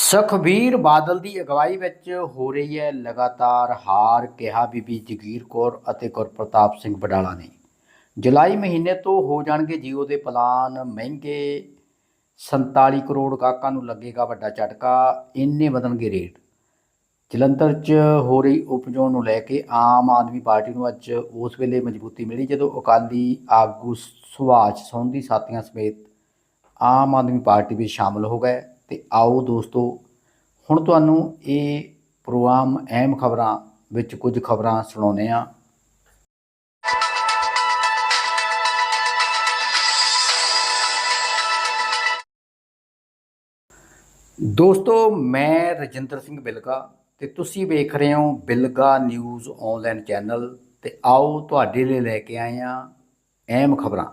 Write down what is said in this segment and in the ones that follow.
ਸੁਖਬੀਰ ਬਾਦਲ ਦੀ ਅਗਵਾਈ ਵਿੱਚ ਹੋ ਰਹੀ ਹੈ ਲਗਾਤਾਰ ਹਾਰ, ਕਿਹਾ ਬੀਬੀ ਜਗੀਰ ਕੌਰ ਅਤੇ ਗੁਰਪ੍ਰਤਾਪ ਸਿੰਘ ਬਡਾਲਾ ਨੇ। ਜੁਲਾਈ ਮਹੀਨੇ ਤੋਂ ਹੋ ਜਾਣਗੇ ਜੀਓ ਦੇ ਪਲਾਨ, ਮਹਿੰਗੇ 47 ਕਰੋੜ ਗਾਹਕਾਂ ਨੂੰ ਲੱਗੇਗਾ ਵੱਡਾ ਝਟਕਾ, ਇੰਨੇ ਵਧਣਗੇ ਰੇਟ। ਜਲੰਧਰ 'ਚ ਹੋ ਰਹੀ ਉਪਚੋਣ ਨੂੰ ਲੈ ਕੇ ਆਮ ਆਦਮੀ ਪਾਰਟੀ ਨੂੰ ਅੱਜ ਉਸ ਵੇਲੇ ਮਜ਼ਬੂਤੀ ਮਿਲੀ ਜਦੋਂ ਅਕਾਲੀ ਆਗੂ ਸੁਭਾਸ਼ ਸੌਂਦੀ ਸਾਥੀਆਂ ਸਮੇਤ ਆਮ ਆਦਮੀ ਪਾਰਟੀ ਵਿੱਚ ਸ਼ਾਮਲ ਹੋ ਗਏ। ਤੇ ਆਓ ਦੋਸਤੋ, ਹੁਣ ਤੁਹਾਨੂੰ ਇਹ ਪ੍ਰੋਗਰਾਮ ਅਹਿਮ ਖਬਰਾਂ ਵਿੱਚ ਕੁਝ ਖਬਰਾਂ ਸੁਣਾਉਂਦੇ ਆ ਦੋਸਤੋ, ਮੈਂ ਰਜਿੰਦਰ ਸਿੰਘ ਬਿਲਗਾ ਤੇ ਤੁਸੀਂ ਵੇਖ ਰਹੇ ਹੋ ਬਿਲਗਾ ਨਿਊਜ਼ ਆਨਲਾਈਨ ਚੈਨਲ ਤੇ ਆਓ ਤੁਹਾਡੇ ਲਈ ਲੈ ਕੇ ਆਏ ਆ ਅਹਿਮ ਖਬਰਾਂ।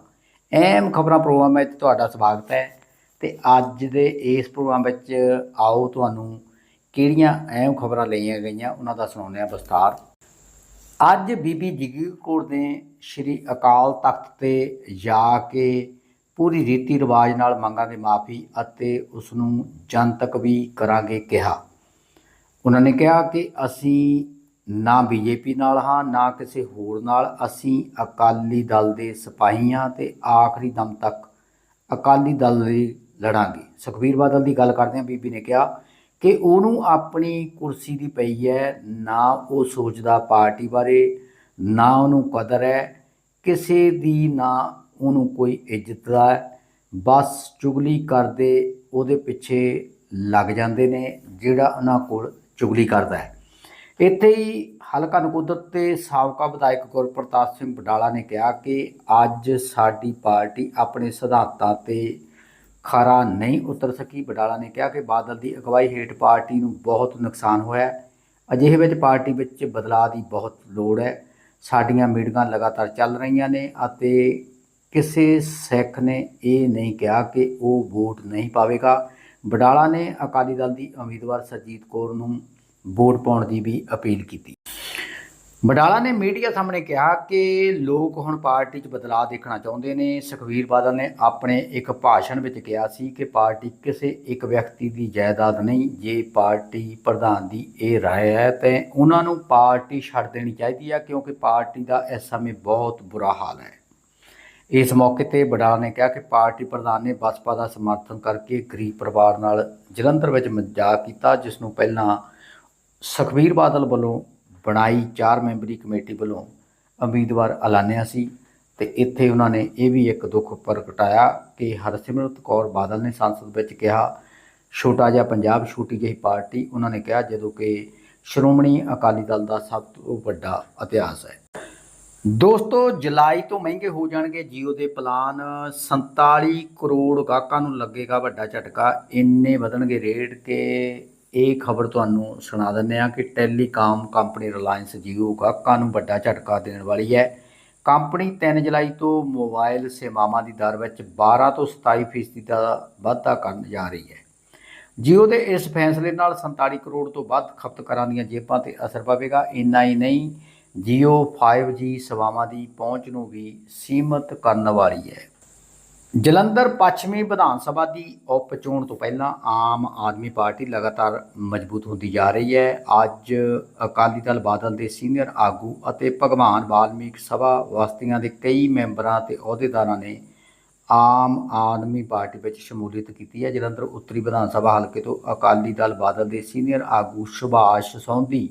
ਅਹਿਮ ਖਬਰਾਂ ਪ੍ਰੋਗਰਾਮ ਵਿੱਚ ਤੁਹਾਡਾ ਸਵਾਗਤ ਹੈ। ਤੇ ਅੱਜ ਦੇ ਇਸ ਪ੍ਰੋਗਰਾਮ ਵਿੱਚ ਆਓ ਤੁਹਾਨੂੰ ਕਿਹੜੀਆਂ ਅਹਿਮ ਖਬਰਾਂ ਲਈਆਂ ਗਈਆਂ, ਉਹਨਾਂ ਦਾ ਸੁਣਾਉਂਦੇ ਆ ਵਿਸਥਾਰ। ਅੱਜ ਬੀਬੀ ਜਗੀਰ ਕੌਰ ਨੇ ਸ਼੍ਰੀ ਅਕਾਲ ਤਖਤ ਤੇ ਜਾ ਕੇ ਪੂਰੀ ਰੀਤੀ ਰਿਵਾਜ ਨਾਲ ਮੰਗਾਂ ਦੀ ਮਾਫੀ ਅਤੇ ਉਸ ਨੂੰ ਜਨਤਕ ਵੀ ਕਰਾਂਗੇ ਕਿਹਾ। ਉਹਨਾਂ ਨੇ ਕਿਹਾ ਕਿ ਅਸੀਂ ਨਾ ਬੀਜੇਪੀ ਨਾਲ ਹਾਂ, ਨਾ ਕਿਸੇ ਹੋਰ ਨਾਲ। ਅਸੀਂ ਅਕਾਲੀ ਦਲ ਦੇ ਸਿਪਾਹੀ ਹਾਂ ਤੇ ਆਖਰੀ ਦਮ ਤੱਕ ਅਕਾਲੀ ਦਲ ਲਈ ਲੜਾਂਗੇ। ਸੁਖਬੀਰ ਬਾਦਲ ਦੀ ਗੱਲ ਕਰਦੇ ਹਾਂ। ਬੀਬੀ ਨੇ ਕਿਹਾ ਕਿ ਉਹਨੂੰ ਆਪਣੀ ਕੁਰਸੀ ਦੀ ਪਈ ਹੈ। ਨਾ ਉਹ ਸੋਚਦਾ ਪਾਰਟੀ ਬਾਰੇ, ਨਾ ਉਹਨੂੰ ਕਦਰ ਹੈ। ਕਿਸੇ ਦੀ ਨਾ ਉਹਨੂੰ ਕੋਈ ਇੱਜ਼ਤ ਦਾ ਬਸ ਚੁਗਲੀ ਕਰਦੇ ਉਹਦੇ ਪਿੱਛੇ ਲੱਗ ਜਾਂਦੇ ਨੇ, ਜਿਹੜਾ ਉਹਨਾਂ ਕੋਲ ਚੁਗਲੀ ਕਰਦਾ ਹੈ। ਇੱਥੇ ਹੀ ਹਲਕਾ ਨਕੋਦਰ ਤੇ ਸਾਬਕਾ ਵਿਧਾਇਕ ਗੁਰਪ੍ਰਤਾਪ ਸਿੰਘ ਬਡਾਲਾ ਨੇ ਕਿਹਾ ਕਿ ਅੱਜ ਸਾਡੀ ਪਾਰਟੀ ਆਪਣੇ ਸਿਧਾਂਤਾਂ ਤੇ ਖਰਾ ਨਹੀਂ ਉਤਰ ਸਕੀ। ਬਡਾਲਾ ਨੇ ਕਿਹਾ ਕਿ ਬਾਦਲ ਦੀ ਅਗਵਾਈ ਹੇਠ ਪਾਰਟੀ ਨੂੰ ਬਹੁਤ ਨੁਕਸਾਨ ਹੋਇਆ ਅਜਿਹੇ ਵਿੱਚ ਪਾਰਟੀ ਵਿੱਚ ਬਦਲਾਅ ਦੀ ਬਹੁਤ ਲੋੜ ਹੈ। ਸਾਡੀਆਂ ਮੀਟਿੰਗਾਂ ਲਗਾਤਾਰ ਚੱਲ ਰਹੀਆਂ ਨੇ ਅਤੇ ਕਿਸੇ ਸਿੱਖ ਨੇ ਇਹ ਨਹੀਂ ਕਿਹਾ ਕਿ ਉਹ ਵੋਟ ਨਹੀਂ ਪਾਵੇਗਾ। ਬਡਾਲਾ ਨੇ ਅਕਾਲੀ ਦਲ ਦੀ ਉਮੀਦਵਾਰ ਸਰਜੀਤ ਕੌਰ ਨੂੰ ਵੋਟ ਪਾਉਣ ਦੀ ਵੀ ਅਪੀਲ ਕੀਤੀ। ਬਡਾਲਾ ਨੇ ਮੀਡੀਆ ਸਾਹਮਣੇ ਕਿਹਾ ਕਿ ਲੋਕ ਹੁਣ ਪਾਰਟੀ 'ਚ ਬਦਲਾਅ ਦੇਖਣਾ ਚਾਹੁੰਦੇ ਨੇ। ਸੁਖਵੀਰ ਬਾਦਲ ਨੇ ਆਪਣੇ ਇੱਕ ਭਾਸ਼ਣ ਵਿੱਚ ਕਿਹਾ ਸੀ ਕਿ ਪਾਰਟੀ ਕਿਸੇ ਇੱਕ ਵਿਅਕਤੀ ਦੀ ਜਾਇਦਾਦ ਨਹੀਂ, ਜੇ ਪਾਰਟੀ ਪ੍ਰਧਾਨ ਦੀ ਇਹ ਰਾਏ ਹੈ, ਤੇ ਉਹਨਾਂ ਨੂੰ ਪਾਰਟੀ ਛੱਡ ਦੇਣੀ ਚਾਹੀਦੀ ਹੈ ਕਿਉਂਕਿ ਪਾਰਟੀ ਦਾ ਇਸ ਸਮੇਂ ਬਹੁਤ ਬੁਰਾ ਹਾਲ ਹੈ। ਇਸ ਮੌਕੇ ਤੇ ਬਡਾਲਾ ਨੇ ਕਿਹਾ ਕਿ ਪਾਰਟੀ ਪ੍ਰਧਾਨ ਨੇ ਬਸਪਾ ਦਾ ਸਮਰਥਨ ਕਰਕੇ ਗਰੀਬ ਪਰਿਵਾਰ ਨਾਲ ਜਲੰਧਰ ਵਿੱਚ ਮਜ਼ਾਕ ਕੀਤਾ, ਜਿਸ ਨੂੰ ਪਹਿਲਾਂ ਸੁਖਬੀਰ ਬਾਦਲ ਵੱਲੋਂ ਬਣਾਈ ਚਾਰ ਮੈਂਬਰੀ ਕਮੇਟੀ ਵੱਲੋਂ ਉਮੀਦਵਾਰ ਐਲਾਨਿਆ ਸੀ ਤੇ ਇੱਥੇ ਉਹਨਾਂ ਨੇ ਇਹ ਵੀ ਇੱਕ ਦੁੱਖ ਪ੍ਰਗਟਾਇਆ ਕਿ ਹਰਸਿਮਰਤ ਕੌਰ ਬਾਦਲ ਨੇ ਸੰਸਦ ਵਿੱਚ ਕਿਹਾ, ਛੋਟਾ ਜਿਹਾ ਪੰਜਾਬ ਛੋਟੀ ਜਿਹੀ ਪਾਰਟੀ, ਉਹਨਾਂ ਨੇ ਕਿਹਾ ਜਦੋਂ ਕਿ ਸ਼੍ਰੋਮਣੀ ਅਕਾਲੀ ਦਲ ਦਾ ਸਭ ਤੋਂ ਵੱਡਾ ਇਤਿਹਾਸ ਹੈ। ਦੋਸਤੋ, ਜੁਲਾਈ ਤੋਂ ਮਹਿੰਗੇ ਹੋ ਜਾਣਗੇ ਜੀਓ ਦੇ ਪਲਾਨ 47 ਕਰੋੜ ਗਾਹਕਾਂ ਨੂੰ ਲੱਗੇਗਾ ਵੱਡਾ ਝਟਕਾ, ਇੰਨੇ ਵਧਣਗੇ ਰੇਟ ਕਿ ਇਹ ਖਬਰ ਤੁਹਾਨੂੰ ਸੁਣਾ ਦਿੰਦੇ ਆ ਕਿ ਟੈਲੀਕਾਮ ਕੰਪਨੀ ਰਿਲਾਇੰਸ ਜੀਓ ਗਾਹਕਾਂ ਨੂੰ ਵੱਡਾ ਝਟਕਾ ਦੇਣ ਵਾਲੀ ਹੈ। ਕੰਪਨੀ 3 ਜੁਲਾਈ ਤੋਂ ਮੋਬਾਈਲ ਸੇਵਾਵਾਂ ਦੀ ਦਰ ਵਿੱਚ 12 ਤੋਂ 27% ਫੀਸਦੀ ਦਾ ਵਾਧਾ ਕਰਨ ਜਾ ਰਹੀ ਹੈ। ਜੀਓ ਦੇ ਇਸ ਫੈਸਲੇ ਨਾਲ 47 ਕਰੋੜ ਤੋਂ ਵੱਧ ਖਪਤਕਾਰਾਂ ਦੀਆਂ ਜੇਬਾਂ ਤੇ ਅਸਰ ਪਵੇਗਾ। ਇੰਨਾ ਹੀ ਨਹੀਂ, ਜੀਓ 5G ਸੇਵਾਵਾਂ ਦੀ ਪਹੁੰਚ ਨੂੰ ਵੀ ਸੀਮਤ ਕਰਨ ਵਾਲੀ ਹੈ। ਜਲੰਧਰ ਪੱਛਮੀ ਵਿਧਾਨ ਸਭਾ ਦੀ ਉਪ ਚੋਣ ਤੋਂ ਪਹਿਲਾਂ ਆਮ ਆਦਮੀ ਪਾਰਟੀ ਲਗਾਤਾਰ ਮਜ਼ਬੂਤ ਹੁੰਦੀ ਜਾ ਰਹੀ ਹੈ। ਅੱਜ ਅਕਾਲੀ ਦਲ ਬਾਦਲ ਦੇ ਸੀਨੀਅਰ ਆਗੂ ਅਤੇ ਭਗਵਾਨ ਵਾਲਮੀਕ ਸਭਾ ਵਾਸਤੀਆਂ ਦੇ ਕਈ ਮੈਂਬਰਾਂ ਤੇ ਅਹੁਦੇਦਾਰਾਂ ਨੇ ਆਮ ਆਦਮੀ ਪਾਰਟੀ ਵਿੱਚ ਸ਼ਮੂਲੀਅਤ ਕੀਤੀ ਹੈ। ਜਲੰਧਰ ਉੱਤਰੀ ਵਿਧਾਨ ਸਭਾ ਹਲਕੇ ਤੋਂ ਅਕਾਲੀ ਦਲ ਬਾਦਲ ਦੇ ਸੀਨੀਅਰ ਆਗੂ ਸੁਭਾਸ਼ ਸੌਂਧੀ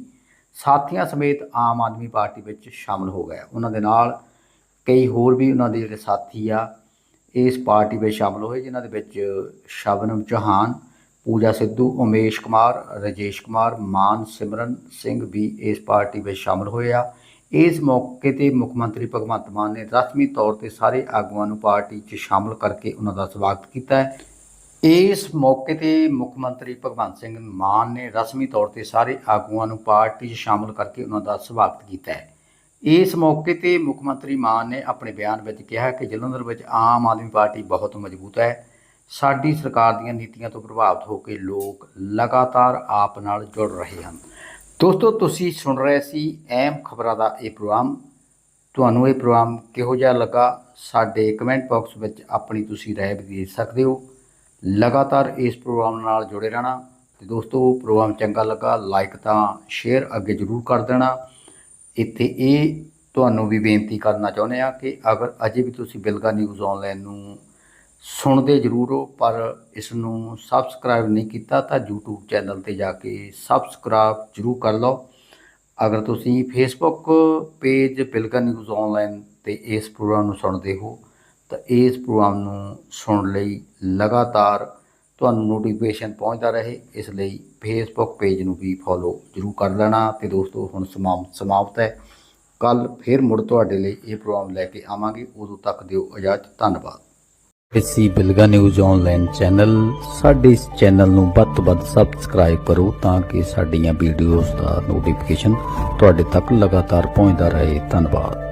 ਸਾਥੀਆਂ ਸਮੇਤ ਆਮ ਆਦਮੀ ਪਾਰਟੀ ਵਿੱਚ ਸ਼ਾਮਲ ਹੋ ਗਏ। ਉਹਨਾਂ ਦੇ ਨਾਲ ਕਈ ਹੋਰ ਵੀ ਉਹਨਾਂ ਦੇ ਜਿਹੜੇ ਸਾਥੀ ਆ ਇਸ ਪਾਰਟੀ ਵਿੱਚ ਸ਼ਾਮਲ ਹੋਏ, ਜਿਨ੍ਹਾਂ ਦੇ ਵਿੱਚ ਸ਼ਬਨਮ ਚੌਹਾਨ, ਪੂਜਾ ਸਿੱਧੂ, ਉਮੇਸ਼ ਕੁਮਾਰ, ਰਜੇਸ਼ ਕੁਮਾਰ, ਮਾਨ ਸਿਮਰਨ ਸਿੰਘ ਵੀ ਇਸ ਪਾਰਟੀ ਵਿੱਚ ਸ਼ਾਮਲ ਹੋਏ ਆ। ਇਸ ਮੌਕੇ ਤੇ ਮੁੱਖ ਮੰਤਰੀ ਭਗਵੰਤ ਮਾਨ ਨੇ ਰਸਮੀ ਤੌਰ ਤੇ ਸਾਰੇ ਆਗੂਆਂ ਨੂੰ ਪਾਰਟੀ 'ਚ ਸ਼ਾਮਲ ਕਰਕੇ ਉਹਨਾਂ ਦਾ ਸਵਾਗਤ ਕੀਤਾ ਹੈ। ਇਸ ਮੌਕੇ ਤੇ ਮੁੱਖ ਮੰਤਰੀ ਭਗਵੰਤ ਸਿੰਘ ਮਾਨ ਨੇ ਰਸਮੀ ਤੌਰ ਤੇ ਸਾਰੇ ਆਗੂਆਂ ਨੂੰ ਪਾਰਟੀ 'ਚ ਸ਼ਾਮਲ ਕਰਕੇ ਉਹਨਾਂ ਦਾ ਸਵਾਗਤ ਕੀਤਾ ਹੈ। ਇਸ ਮੌਕੇ ਤੇ ਮੁੱਖ ਮੰਤਰੀ ਮਾਨ ਨੇ ਆਪਣੇ ਬਿਆਨ ਵਿੱਚ ਕਿਹਾ ਕਿ ਜਲੰਧਰ ਵਿੱਚ ਆਮ ਆਦਮੀ ਪਾਰਟੀ ਬਹੁਤ ਮਜ਼ਬੂਤ ਹੈ। ਸਾਡੀ ਸਰਕਾਰ ਦੀਆਂ ਨੀਤੀਆਂ ਤੋਂ ਪ੍ਰਭਾਵਿਤ ਹੋ ਕੇ ਲੋਕ ਲਗਾਤਾਰ ਆਪ ਨਾਲ ਜੁੜ ਰਹੇ ਹਨ। ਦੋਸਤੋ, ਤੁਸੀਂ ਸੁਣ ਰਹੇ ਸੀ ਅਹਿਮ ਖਬਰਾਂ ਦਾ ਇਹ ਪ੍ਰੋਗਰਾਮ। ਤੁਹਾਨੂੰ ਇਹ ਪ੍ਰੋਗਰਾਮ ਕਿਹੋ ਜਿਹਾ ਲੱਗਾ? ਸਾਡੇ ਕਮੈਂਟ ਬਾਕਸ ਵਿੱਚ ਆਪਣੀ ਤੁਸੀਂ ਰਾਏ ਵੀ ਦੇ ਸਕਦੇ ਹੋ। ਲਗਾਤਾਰ ਇਸ ਪ੍ਰੋਗਰਾਮ ਨਾਲ ਜੁੜੇ ਰਹਿਣਾ। ਤੇ ਦੋਸਤੋ, ਪ੍ਰੋਗਰਾਮ ਚੰਗਾ ਲੱਗਾ, ਲਾਈਕ ਤਾਂ ਸ਼ੇਅਰ ਅੱਗੇ ਜ਼ਰੂਰ ਕਰ ਦੇਣਾ। ਇੱਥੇ ਇਹ ਤੁਹਾਨੂੰ ਵੀ ਬੇਨਤੀ ਕਰਨਾ ਚਾਹੁੰਦੇ ਆ ਕਿ ਅਗਰ ਅਜੇ ਵੀ ਤੁਸੀਂ ਬਿਲਗਾ ਨਿਊਜ਼ ਆਨਲਾਈਨ ਨੂੰ ਸੁਣਦੇ ਜ਼ਰੂਰ ਹੋ, ਪਰ ਇਸ ਨੂੰ ਸਬਸਕ੍ਰਾਈਬ ਨਹੀਂ ਕੀਤਾ ਤਾਂ YouTube ਚੈਨਲ ਤੇ ਜਾ ਕੇ ਸਬਸਕ੍ਰਾਈਬ ਜ਼ਰੂਰ ਕਰ ਲਓ। ਅਗਰ ਤੁਸੀਂ Facebook page Bilga news online ਤੇ ਇਸ ਪ੍ਰੋਗਰਾਮ ਨੂੰ ਸੁਣਦੇ ਹੋ, ਤਾਂ ਇਸ ਪ੍ਰੋਗਰਾਮ ਨੂੰ ਸੁਣਨ ਲਈ ਲਗਾਤਾਰ ਤੁਹਾਨੂੰ ਨੋਟੀਫਿਕੇਸ਼ਨ ਪਹੁੰਚਦਾ ਰਹੇ, ਇਸ ਲਈ ਫੇਸਬੁੱਕ ਪੇਜ ਨੂੰ ਵੀ ਫੋਲੋ ਜ਼ਰੂਰ ਕਰ ਲੈਣਾ। ਤੇ ਦੋਸਤੋ, ਹੁਣ ਸਮਾਮ ਸਮਾਪਤ ਹੈ। ਕੱਲ ਫਿਰ ਮੁੜ ਤੁਹਾਡੇ ਲਈ ਇਹ ਪ੍ਰੋਗਰਾਮ ਲੈ ਕੇ ਆਵਾਂਗੇ। ਉਦੋਂ ਤੱਕ ਦਿਓ ਇਜਾਜ਼ਤ। ਧੰਨਵਾਦ। ਇਸੀ ਬਿਲਗਾ ਨਿਊਜ਼ ਆਨਲਾਈਨ ਚੈਨਲ ਸਾਡੇ ਇਸ ਚੈਨਲ ਨੂੰ ਵੱਧ ਤੋਂ ਵੱਧ ਸਬਸਕ੍ਰਾਈਬ ਕਰੋ ਤਾਂ ਕਿ ਸਾਡੀਆਂ ਵੀਡੀਓਜ਼ ਦਾ ਨੋਟੀਫਿਕੇਸ਼ਨ ਤੁਹਾਡੇ ਤੱਕ ਲਗਾਤਾਰ ਪਹੁੰਚਦਾ ਰਹੇ। ਧੰਨਵਾਦ।